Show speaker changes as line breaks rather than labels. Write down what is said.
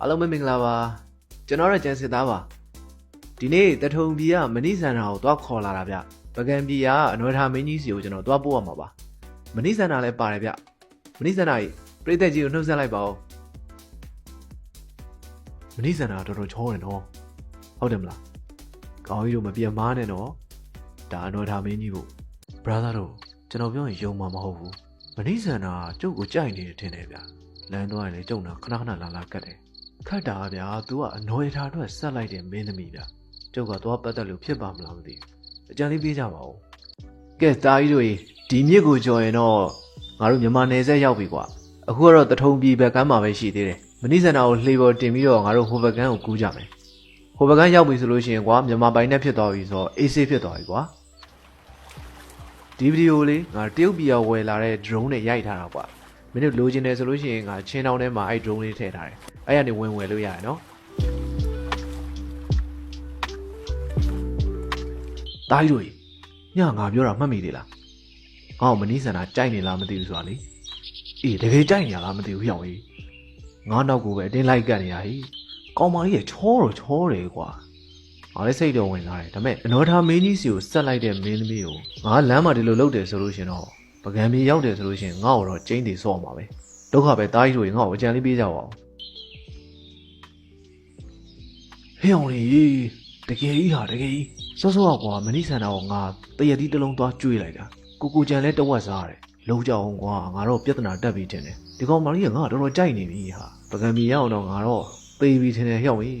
အားလုံးပဲမင်္ဂလာပါကျွန်တော်ရကျန်စစ်သားပါဒီနေ့တထုံပြည်ကမဏိစန္ဒာကိုသွားခေါ်လာတာဗျပကံပြည်ကအနွယ်ထာမင်းကြီးစီကိုကျွန်တော်သွားပို့ရမှာပါမဏိစန္ဒာလည်းပါတယ်ဗျမဏိစန္ဒာကြီးပြိသက်ကြီးကိုနှုတ်ဆက်လိုက်ပါဦးမဏိစန္ဒာတော်တော်ချောတယ်နော်ဟုတ်တယ်မလားကောင်းကြီးတို့မပြတ်မားနဲ့နော်ဒါအနွယ်ထာမင်းကြီးကို brother တို့ကျွန်တော်ပြောရင်ယုံမှာမဟုတ်ဘူးမဏိစန္ဒာကျုပ်ကိုကြိုက်နေတယ်ထင်တယ်ဗျလမ်းသွားရင်လည်းကျုံတာခဏခဏလာလာကတ်တယ် ခတ်တာဗျာ तू ကအနော်ရထားအတွက်ဆက်လိုက်တဲ့မင်းသမီးဗျာကျုပ်ကသွားပတ်သက်လို့ဖြစ်ပါမလားမသိဘူးအကြံလေးပေးကြပါဦးကဲတာကြီးတို့ရေဒီမြစ်ကိုကြော်ရင်တော့ငါတို့မြန်မာနယ်စပ်ရောက်ပြီကွာအခုကတော့တထုံပြည်ဘက်ကမ်းမှာပဲရှိသေးတယ်မနိစန္ဒာကိုလှေပေါ်တင်ပြီးတော့ငါတို့ဟိုဘက်ကမ်းကိုကူးကြမယ်ဟိုဘက်ကမ်းရောက်ပြီဆိုလို့ရှိရင်ကွာမြန်မာပိုင်နဲ့ဖြစ်သွားပြီဆိုတော့အေးဆေးဖြစ်သွားပြီကွာဒီဗီဒီယိုလေးငါတရုတ်ပြည်ကဝယ်လာတဲ့ drone နဲ့ရိုက်ထားတာကွာမင်းတို့လိုချင်တယ်ဆိုလို့ရှိရင်ငါချင်းတောင်းထဲမှာအဲ့ drone လေးထည့်ထားတယ် အဲ့ရနေဝင်ဝယ်လို့ရတယ်နော်တားကြီးတို့ကြီးညငါပြောတာမှတ်မိသေးလားငါ့ကိုမနီးစန္ဒာကြိုက်နေလားမသိဘူးဆိုတာလေအေးတကယ်ကြိုက်နေရလားမသိဘူးဟျောင်းကြီးငါနောက်ကိုပဲအတင်းလိုက်ကတ်နေရဟိကောင်မကြီးကချောတော့ချောတယ်ကွာငါလည်းစိတ်တော့ဝင်လာတယ်ဒါပေမဲ့အနော်ထားမင်းကြီးစီကိုဆက်လိုက်တဲ့မင်းသမီးကိုငါလမ်းမှာဒီလိုလုပ်တယ်ဆိုလို့ရှရင်တော့ပကံပြေရောက်တယ်ဆိုလို့ရှရင်ငါ့ကိုတော့ကျင်းတီဆော့မှာပဲဒုက္ခပဲတားကြီးတို့ကြီးငါ့ကိုအကြံလေးပေးကြပါဦး ဟဲ့အောင်လေးတကယ်ကြီးဟာတကယ်ကြီးစောစောကွာမဏိဆန္ဒကိုငါတရက်တီးတစ်လုံးသွားကျွေးလိုက်တာကိုကိုကြံလဲတဝက်စားရတယ်လုံးကြအောင်ကွာငါတော့ပြဿနာတက်ပြီးတင်တယ်ဒီကောင်မလေးကငါတော်တော်ကြိုက်နေပြီဟာပကံမီရအောင်တော့ငါတော့သေပြီထင်တယ်ဟဲ့အောင်ကြီး